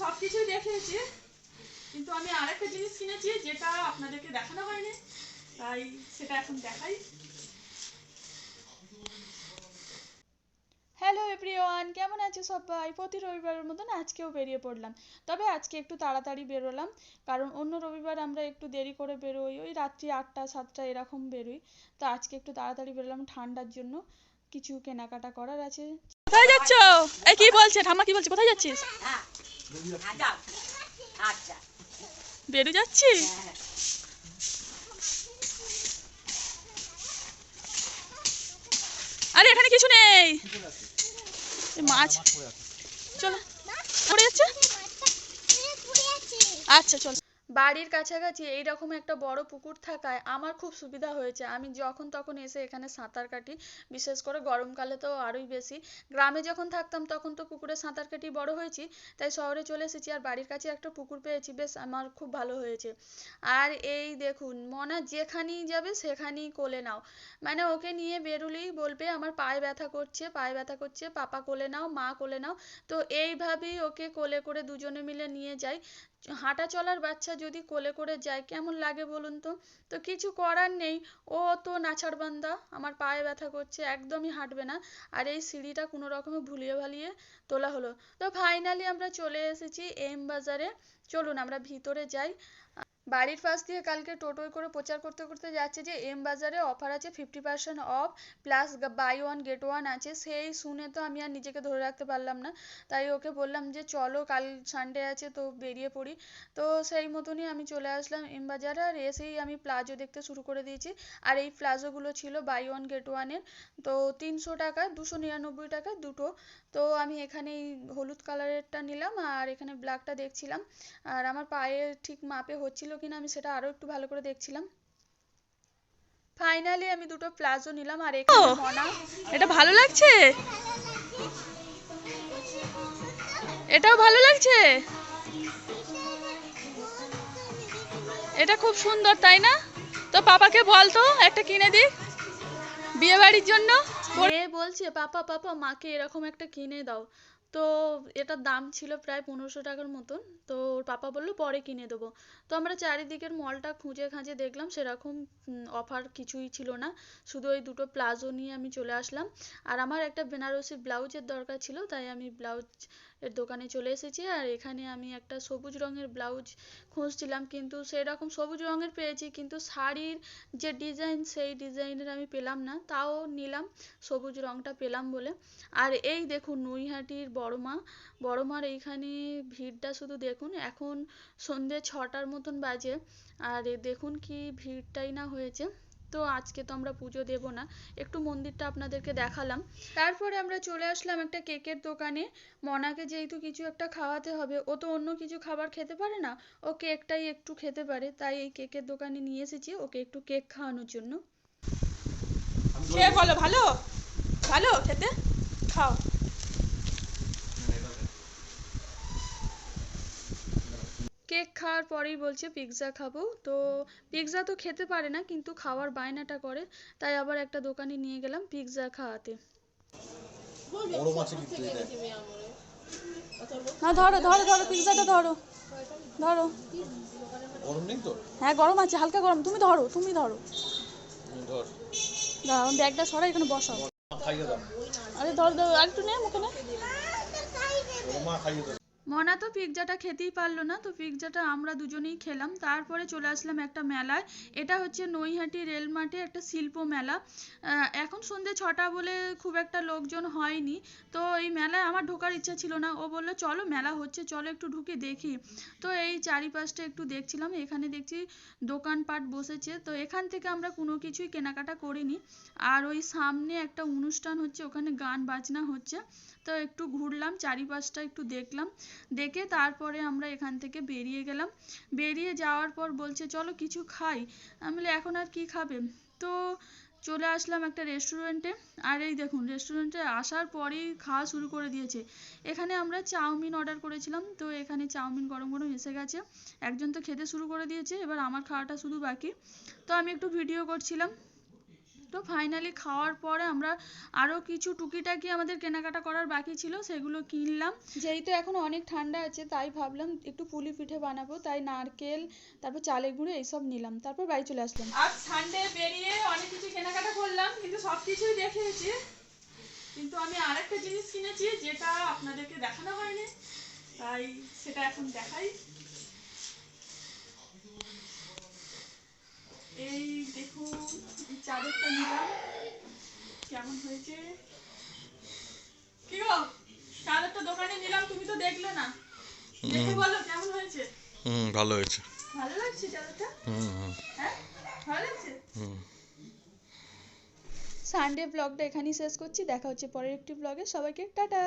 সব কিছুই দেখিয়েছি কিন্তু আমি আরেকটা জিনিস কিনেছি যেটা আপনাদেরকে দেখানো হয়নি তাই সেটা এখন দেখাই। হ্যালো এভরিওয়ান কেমন আছো সবাই? প্রতি রবিবারের মতন আজকেও বেরিয়ে পড়লাম। তবে আজকে একটু তাড়াতাড়ি বেরোলাম কারণ অন্য রবিবার আমরা একটু দেরি করে বেরোই ওই রাত্রি আটটা সাতটা এরকম বেরোই। তো আজকে একটু তাড়াতাড়ি বেরোলাম ঠান্ডার জন্য কিছু কেনাকাটা করার আছে। কোথায় যাচ্ছ? এই কি বলছে? ঠাম্মা কি বলছে? কোথায় যাচ্ছিস? আচ্ছা বেরো যাচ্ছে? আরে এখানে কিছু নেই। এই মাছ। চলো। পড়ে যাচ্ছে? আচ্ছা চলো। বাড়ির কাছাকাছি এইরকম একটা বড় পুকুর থাকায় আমার খুব সুবিধা হয়েছে। আমি যখন তখন এসে এখানে সাঁতার কাটি, বিশেষ করে গরমকালে তো আরোই বেশি। গ্রামে যখন থাকতাম তখন তো পুকুরে সাঁতার কাটি বড় হয়েছি, তাই শহরে চলে এসেছি আর বাড়ির কাছে একটা পুকুর পেয়েছি, বেশ আমার খুব ভালো হয়েছে। আর এই দেখুন, মনা যেখানেই যাবে সেখানেই কোলে নাও। মানে ওকে নিয়ে বেরোলেই বলবে, আমার পায়ে ব্যথা করছে, পায়ে ব্যথা করছে, পাপা কোলে নাও, মা কোলে নাও। তো এইভাবেই ওকে কোলে করে দুজনে মিলে নিয়ে যাই। হাঁটা চলার বাচ্চা যদি কোলে করে যায়, কেমন লাগে বলুন তো? তো কিছু করার নেই। ও তো নাছাড়বান্দা আমার পায়ে ব্যথা করছে, একদমই হাঁটবে না। আর এই সিঁড়িটা কোনো রকমে ভুলিয়ে ভালিয়ে তোলা হলো। তো ফাইনালি আমরা চলে এসেছি এম বাজারে। চলুন আমরা ভিতরে যাই। বাড়ির পাশ দিয়ে কালকে টোটোয় করে প্রচার করতে করতে যাচ্ছে যে এম বাজারে অফার আছে fifty percent off plus buy one get one আছে। সেই শুনে তো আমি আর নিজেকে ধরে রাখতে পারলাম না। তাই ওকে বললাম যে, চলো, কাল সানডে আছে তো বেরিয়ে পড়ি। তো সেই মতনই আমি চলে আসলাম এম বাজারে আর এসেই আমি প্লাজো দেখতে শুরু করে দিয়েছি। আর এই প্লাজোগুলো ছিল বাই ওয়ান গেট ওয়ানের তো তিনশো টাকা, দুশো নিরানব্বই টাকা দুটো। তো আমি এখানে এই হলুদ কালারেরটা নিলাম আর এখানে ব্ল্যাকটা দেখছিলাম। আর আমার পায়ে ঠিক মাপে হচ্ছিল কিনা আমি সেটা আরও একটু ভালো করে দেখছিলাম। ফাইনালি আমি দুটো প্লাজো নিলাম আর এখানে মনা। এটা ভালো লাগছে? এটাও ভালো লাগছে? এটা খুব সুন্দর তাই না? তো পাপাকে বল তো একটা কিনে দিক বিয়ে বাড়ির জন্য বলছে পাপা পাপা মাকে এরকম একটা কিনে দাও। তো এটার দাম ছিল প্রায় পনেরোশো টাকার মতন। তো ওর পাপা বলল, পরে কিনে দেবো। তো আমরা চারিদিকের মলটা খুঁজে খাঁজে দেখলাম, সেরকম অফার কিছুই ছিল না। শুধু ওই দুটো প্লাজো নিয়ে আমি চলে আসলাম। আর আমার একটা বেনারসি ব্লাউজের দরকার ছিল, তাই আমি ব্লাউজ এর দোকানে চলে এসেছি। আর এখানে আমি একটা সবুজ রঙের ব্লাউজ খুঁজছিলাম, কিন্তু সেরকম সবুজ রঙের পেয়েছি, কিন্তু শাড়ির যে ডিজাইন, সেই ডিজাইনের আমি পেলাম না। তাও নিলাম, সবুজ রঙটা পেলাম বলে। আর এই দেখুন, নৈহাটির বড়মা বড়মার এইখানে ভিড়টা শুধু দেখুন, এখন সন্ধে ছটার মতন বাজে। আর দেখুন কি ভিড়টাই না হয়েছে। তো আজকে তো আমরা পুজো দেব না। একটু মন্দিরটা আপনাদেরকে দেখালাম। তারপরে আমরা চলে আসলাম একটা কেকের দোকানে। মনাকে যেহেতু কিছু একটা খাওয়াতে হবে, ও তো অন্য কিছু খাবার খেতে পারে না। ও কেকটাই একটু খেতে পারে। তাই এই কেকের দোকানে নিয়ে এসেছি ওকে একটু কেক খাওয়ানোর জন্য। খেয়ে বলো, ভালো? ভালো খেতে? খাও। কেক খাওয়ার পরেই বলছে পিৎজা খাব। তো পিৎজা তো খেতে পারে না কিন্তু খাওয়ার বায়নাটা করে। তাই আবার একটা দোকানে নিয়ে গেলাম পিৎজা খাওয়াতে। না ধরো ধরো ধরো পিৎজাটা ধরো। ধরো। গরম নেই তো? হ্যাঁ গরম আছে হালকা গরম। তুমি ধরো তুমি ধরো। ধর। দাঁড়াও ব্যাগটা সরাই এখানে বসাও। মা আরে ধর ধর আরেকটু নে মুখে নে। মা খাইয়ে দাও। মনা তো পিৎজাটা খেতেই পারল না, তো পিৎজাটা আমরা দুজনেই খেলাম। তারপরে চলে আসলাম একটা মেলায়। এটা হচ্ছে নৈহাটি রেল মাঠে একটা শিল্প মেলা। এখন সন্ধে ছটা বলে খুব একটা লোকজন হয়নি। তো এই মেলায় আমার ঢোকার ইচ্ছা ছিল না। ও বলল, চলো, মেলা হচ্ছে, চলো একটু ঢুকে দেখি। তো এই চারিপাশটা একটু দেখছিলাম। এখানে দেখছি দোকানপাট বসেছে। তো এখান থেকে আমরা কোনো কিছুই কেনাকাটা করিনি। আর ওই সামনে একটা অনুষ্ঠান হচ্ছে, ওখানে গান বাজনা হচ্ছে। তো একটু ঘুরলাম, চারিপাশটা একটু দেখলাম, দেখে তারপরে আমরা এখান থেকে বেরিয়ে গেলাম। বেরিয়ে যাওয়ার পর বলছে, চলো কিছু খাই। আমি বলি, এখন আর কি খাবে? তো চলে আসলাম একটা রেস্টুরেন্টে আর এই দেখুন রেস্টুরেন্টে আসার পরেই খাওয়া শুরু করে দিয়েছে। এখানে আমরা চাউমিন অর্ডার করেছিলাম, তো এখানে চাউমিন গরম গরম এসে গেছে। একজন তো খেতে শুরু করে দিয়েছে, এবার আমার খাওয়াটা শুধু বাকি। তো আমি একটু ভিডিও করছিলাম। তো ফাইনালি খাওয়ার পরে আমরা আরও কিছু টুকিটাকি আমাদের কেনাকাটা করার বাকি ছিল, সেগুলো কিনলাম। যেহেতু এখন অনেক ঠান্ডা আছে, তাই ভাবলাম একটু পুলি পিঠে বানাবো, তাই নারকেল, তারপর চালের গুঁড়ো এইসব নিলাম, তারপর বাড়ি চলে আসলাম। আজ সানডে বেরিয়ে অনেক কিছু কেনাকাটা করলাম, কিন্তু সব কিছুই দেখিয়েছি। কিন্তু আমি আরেকটা জিনিস কিনেছি, যেটা আপনাদেরকে দেখানো হয়নি, তাই সেটা এখন দেখাই। এই দেখুন এই নিলাম। কেমন হয়েছে? কি গো? চাদরটা দোকানে নিলাম তুমি তো দেখলে না। দেখে বলো কেমন হয়েছে? হুম ভালো হয়েছে। ভালো লাগছে চাদরটা? হুম হুম। হ্যাঁ? ভালো লাগছে? হুম। সানডে ব্লগটা এখানেই শেষ করছি। দেখা হচ্ছে পরের একটি ব্লগে সবাইকে টাটা!